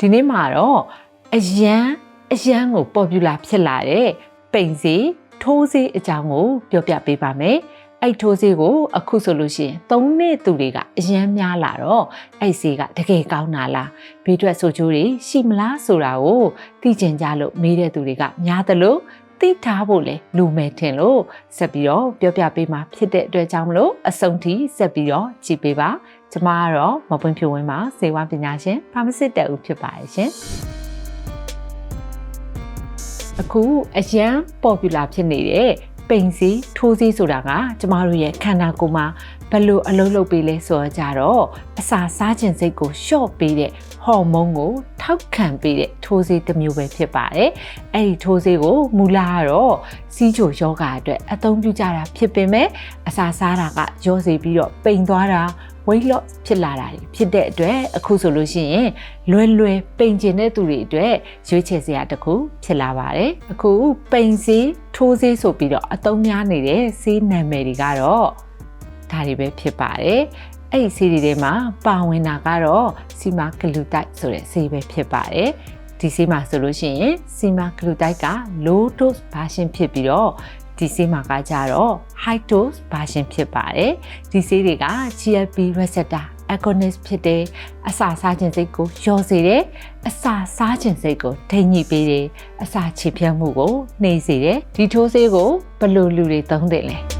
ဒီနေ့မှာတော့အရန်အရန်ကိုပေါ်ပူလာဖြစ်လာတဲ့ပိန်စီထိုးစီအကြောင်းကိုပြောပြပေးပါမယ်အဲ့ထိုးစီကိုအခုဆိုလို့ရှိရင်သုံးနှစ်သူတွေကအရန်များလာတော့အဲ့စီကတကယ်ကောင်းတာလားဘေးထွက်ဆိုချိုးတွေရှိမလားဆိုတာကိုသိကျင်ကြလို့မေးတဲ့သူတွေကများသလို သိထားဖို့လေလူမယ်ထင်လို့ဆက်ပြီးတော့ပြောပြပေးမှာဖြစ်တဲ့အတွက်ကြောင့်မလို့အဆုံးထိဆက်ပြီးတော့ကြည့်ပေးပါကျမကတော့မပွင့်ဖြူဝင်းပါစေဝါပညာရှင်ဖာမစစ်တက်ဦးဖြစ်ပါတယ်ရှင်အခုအရန် popular ဖြစ်နေတဲ့ပိန်စီထိုးစီဆိုတာကကျမတို့ရဲ့ခန္ဓာကိုယ်မှာ ဘယ်လိုအလုပ်လုပ်ပေးလဲဆိုတော့ကြတော့အစာစားခြင်းစိတ်ကိုလျှော့ပေးတဲ့ဟော်မုန်းကိုထောက်ခံပေးတဲ့ထိုးစီတစ်မျိုးပဲဖြစ်ပါတယ်။အဲ့ဒီထိုးစီကိုမူလာကတော့စီးချိုယောဂအတွက်အသုံးပြုကြတာဖြစ်ပေမဲ့အစာစားတာကရောစေပြီးတော့ပိန်သွားတာ weight loss ဖြစ်လာတာဖြစ်တဲ့အတွက်အခုဆိုလို့ရှိရင်လွယ်လွယ်ပိန်ကျင်တဲ့သူတွေအတွက်ရွေးချယ်စရာတစ်ခုဖြစ်လာပါတယ်အခုပိန်စေးထိုးစေးဆိုပြီးတော့အသုံးများနေတဲ့ဆေးနာမည်တွေကတော့ ဒါတွေပဲဖြစ်ပါတယ်အဲ့ဒီဆေးတွေထဲမှာပါဝင်တာကတော့စီမာဂလူတိုက်ဆိုတဲ့ဆေးပဲဖြစ်ပါတယ်ဒီဆေးမှာဆိုလို့ရှိရင်စီမာဂလူတိုက်က low dose version ဖြစ်ပြီးတော့ဒီဆေးမှာကကြတော့ high dose version ဖြစ်ပါတယ်ဒီဆေးတွေက GLP receptor agonist ဖြစ်တယ်အစာစားခြင်းစိတ်ကိုလျော့စေတယ်အစာစားခြင်းစိတ်ကိုထိန်းညှိပေးတယ်အစာခြေဖြတ်မှုကိုနှိမ့်စေတယ်ဒီထိုးဆေးကိုဘယ်လိုလူတွေသုံးတယ်လဲ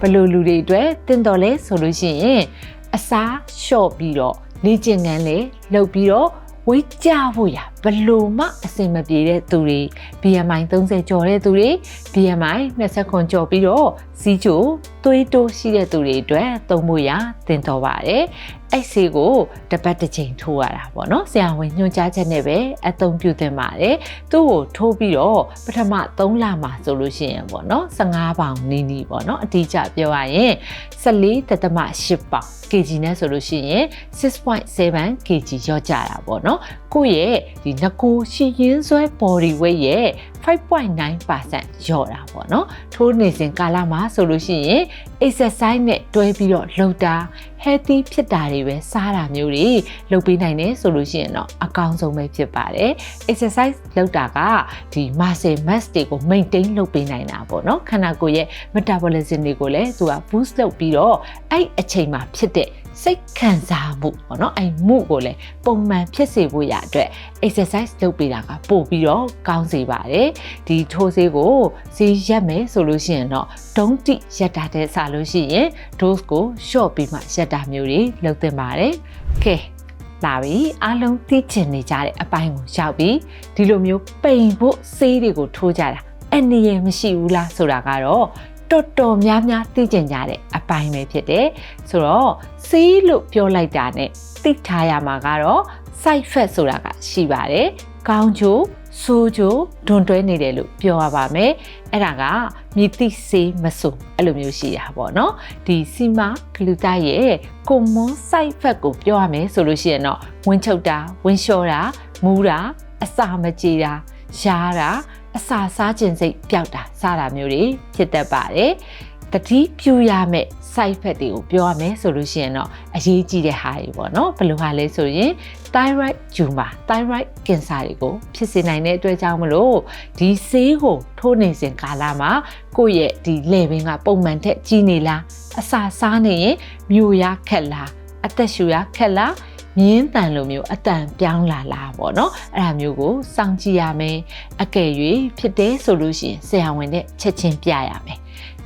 ဘယ်လိုလူတွေအတွက်တင်တော်လဲဆိုလို့ရှိရင်အစာလျှော့ပြီးတော့လေ့ကျင့်ခန်းလေလုပ်ပြီးတော့ဝေးကြဖို့ရဘလို့မှအဆင်မပြေတဲ့သူတွေ BMI 30ကျော်တဲ့သူတွေ BMI 29ကျော်ပြီးတော့စီးချို သွေးတိုးရှိတဲ့သူတွေအတွက်သုံးဖို့ရတင်တော်ပါတယ်အဲ့စီကိုတပတ်တစ်ချိန်ထိုးရတာပေါ့နော်ဆရာဝန်ညွှန်ကြားချက်နဲ့ပဲအသုံးပြုသင့်ပါတယ်သူ့ကိုထိုးပြီးတော့ပထမ3လမှာဆိုလို့ရှိရင်ပေါ့နော်15ပေါင်နီးနီးပေါ့နော်အတိအကျပြောရရင်14.8ပေါင် kg နဲ့ဆိုလို့ရှိရင်6.7 kg ရော့ကြတာပေါ့နော်ကိုယ့်ရဲ့ဒီငကိုရှိရင်းဆွဲ body weight ရဲ့5.9%လျော့တာပေါ့နော်ထိုးနေစဉ်ကာလမှာဆိုလို့ရှိရင် exercise နဲ့တွဲပြီးတော့လှုပ်တာ healthy ဖြစ်တာတွေပဲစားတာမျိုးတွေလုပ်ပေးနိုင်တယ်ဆိုလို့ရှိရင်တော့အကောင်းဆုံးပဲဖြစ်ပါတယ် exercise လုပ်တာကဒီ muscle mass တွေကို maintain လုပ်ပေးနိုင်တာပေါ့နော်ခန္ဓာကိုယ်ရဲ့ metabolism တွေကိုလည်းသူက boost လုပ်ပြီးတော့အဲ့အချိန်မှာဖြစ်တဲ့စိတ်ခံစားမှုပေါ့နော်အဲ့မှုကိုလည်းပုံမှန်ဖြစ်စေဖို့ရအတွက် exercise လုပ်ပေးတာကပို့ပြီးတော့ကောင်းစေပါတယ်ဒီထိုးဆေးကိုဈေးရက်မယ်ဆိုလို့ရှိရင်တော့ဒုံးတိရက်တာတဲ့စားလို့ရှိရင် dose ကို short ပြီးမှရက်တာမျိုးတွေလုပ်သင့်ပါတယ်ကဲလာပြီအားလုံးသိချင်နေကြတဲ့အပိုင်းကိုရောက်ပြီဒီလိုမျိုးပိန်ဖို့ဆေးတွေကိုထိုးကြတာအနေရမရှိဘူးလားဆိုတာကတော့တော်တော်များများသိကျင်ကြတဲ့အပိုင်းပဲဖြစ်တယ်ဆိုတော့ဆေးလို့ပြောလိုက်တာ ਨੇ သိထားရမှာကတော့ side effect ဆိုတာကရှိပါတယ်ကောင်းချိုး ဆိုးချိုးဒွန်တွဲနေတယ်လို့ပြောရပါမယ်အဲ့ဒါကမြည်တိဆေးမဆိုအဲ့လိုမျိုးရှိတာပေါ့နော်ဒီစီမာဂလူတာရဲ့ကွန်မွန် side effect ကိုပြောရမယ်ဆိုလို့ရှိရင်တော့ဝင်းချုပ်တာဝင်းလျှောတာမူးတာအစာမကြေတာရှားတာအစာစားခြင်းစိတ်ပျောက်တာစတာမျိုးတွေဖြစ်တတ်ပါတယ် တတိပြူရမယ့် side effect တွေကိုပြောရမယ်ဆိုလို့ရှိရင်တော့အရေးကြီးတဲ့ဟာတွေပေါ့နော်ဘယ်လိုဟာလဲဆိုရင် thyroid tumor thyroid cancer တွေကိုဖြစ်စေနိုင်တဲ့အတွက်ကြောင့်မလို့ဒီဆေးကိုထိုးနေစဉ်ကာလမှာကိုယ့်ရဲ့ဒီလေပင်ကပုံမှန်ထက်ကြီးနေလားအစာစားနေရင်မြို့ရခက်လားအသက်ရှူရခက်လားမြင်းတန်လိုမျိုးအတန်ပြောင်းလာလာပေါ့နော်အဲ့ဒါမျိုးကိုစောင့်ကြည့်ရမယ်အကယ်၍ဖြစ်တယ်ဆိုလို့ရှိရင်ဆရာဝန်နဲ့ချက်ချင်းပြရမယ်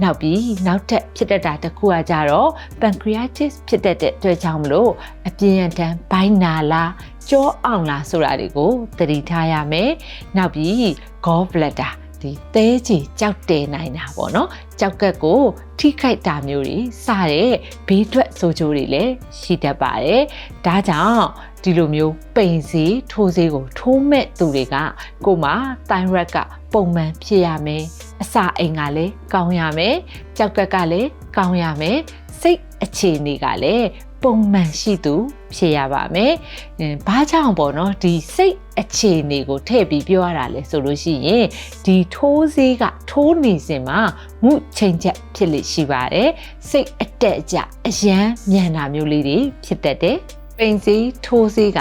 နောက်ပြီးနောက်ထပ်ဖြစ်တတ်တာတစ်ခုကကြတော့ pancreatitis ဖြစ်တတ်တဲ့အတွက်ကြောင့်မလို့အပြင်းအထန်ဘိုင်းနာလားကြောအောင်လားဆိုတာတွေကိုသတိထားရမယ်နောက်ပြီး gall bladder ဒီသဲချီကြောက်တဲနိုင်တာပေါ့နော်ကြောက်ကက်ကိုထိခိုက်တာမျိုးတွေစတဲ့ဘေးထွက်ဆိုးကျိုးတွေလည်းရှိတတ်ပါတယ်ဒါကြောင့်ဒီလိုမျိုးပိန်စီထိုးစီကိုထိုးမဲ့သူတွေကကိုမှတိုင်းရက်ကပုံမှန်ဖြစ်ရမယ် အစာအိမ်ကလည်းကောင်းရမယ်ကြောက်ကက်ကလည်းကောင်းရမယ်စိတ်အခြေအနေကလည်းပုံမှန်ရှိသူဖြစ်ရပါမယ်။ဘာကြောင့်ပေါ့နော်ဒီစိတ်အခြေအနေကိုထည့်ပြီးပြောရတာလဲဆိုလို့ရှိရင်ဒီထိုးစေးကထိုးနေစဉ်မှာမုချိန်ချက်ဖြစ်လိရှိပါတယ်။စိတ်အတက်အကျအယမ်းမြန်တာမျိုးလေးတွေဖြစ်တတ်တယ်။ပိန်စီထိုးစီက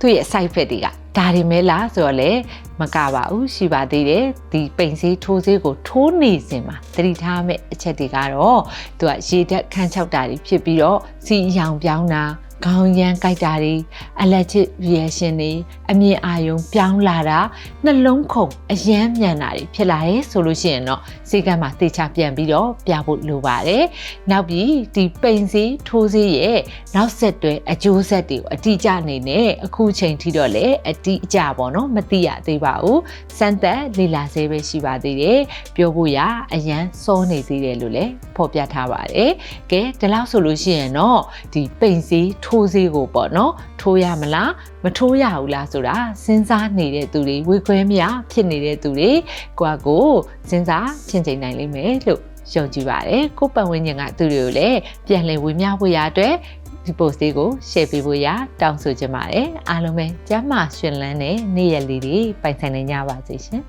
သူ့ရဲ့ side effect တွေကဒါတွေမဲလားဆိုတော့လေ မကပါဘူးရှိပါသေးတယ်ဒီပိန်စီထိုးစီကိုထိုးနေစဉ်မှာသတိထားမယ့်အချက်တွေကတော့သူကရေဓာတ်ခန်းချောက်တာတွေဖြစ်ပြီးတော့စီရောင်ပြောင်းတာ ခေါင်းရမ်းကြိုက်တာတွေ allergic reaction တွေအမြင်အာရုံပြောင်းလာတာနှလုံးခုန်အယမ်းမြန်တာတွေဖြစ်လာရဲဆိုလို့ရှိရင်တော့စေကမ်းမှာတေချာပြန်ပြီးတော့ပြဖို့လိုပါတယ်။နောက်ပြီးဒီပိန်စီထိုးစီရဲ့နောက်ဆက်တွဲအကျိုးဆက်တွေကိုအတိအကျအနေနဲ့အခုချိန်ထိတော့လေအတိအကျပေါ့နော်မသိရသေးပါဘူး။စမ်းသက်လေ့လာစေပဲရှိပါသေးတယ်။ပြောဖို့ရအရန်စောနေသေးတယ်လို့လည်းဖော်ပြထားပါတယ်။ကဲဒီလောက်ဆိုလို့ရှိရင်တော့ဒီပိန်စီထိုးစီကိုပေါ့နော်ထိုးရမလားမထိုးရဘူးလားဆိုတာစဉ်းစားနေတဲ့သူတွေဝေခွဲမရဖြစ်နေတဲ့သူတွေကိုယ့်ကိုစဉ်းစားချင်ချိန်နိုင်လိမ့်မယ်လို့ယုံကြည်ပါတယ်ကိုယ်ပတ်ဝန်းကျင်ကသူတွေကိုလည်းပြန်လည်ဝေမျှဖို့ရအတွက်ဒီ post လေးကို share ပေးဖို့ရတောင်းဆိုချင်ပါတယ်အားလုံးပဲကျမ်းမာရှင်လန်းတဲ့နေ့ရက်လေးတွေပိုင်ဆိုင်နိုင်ကြပါစေရှင်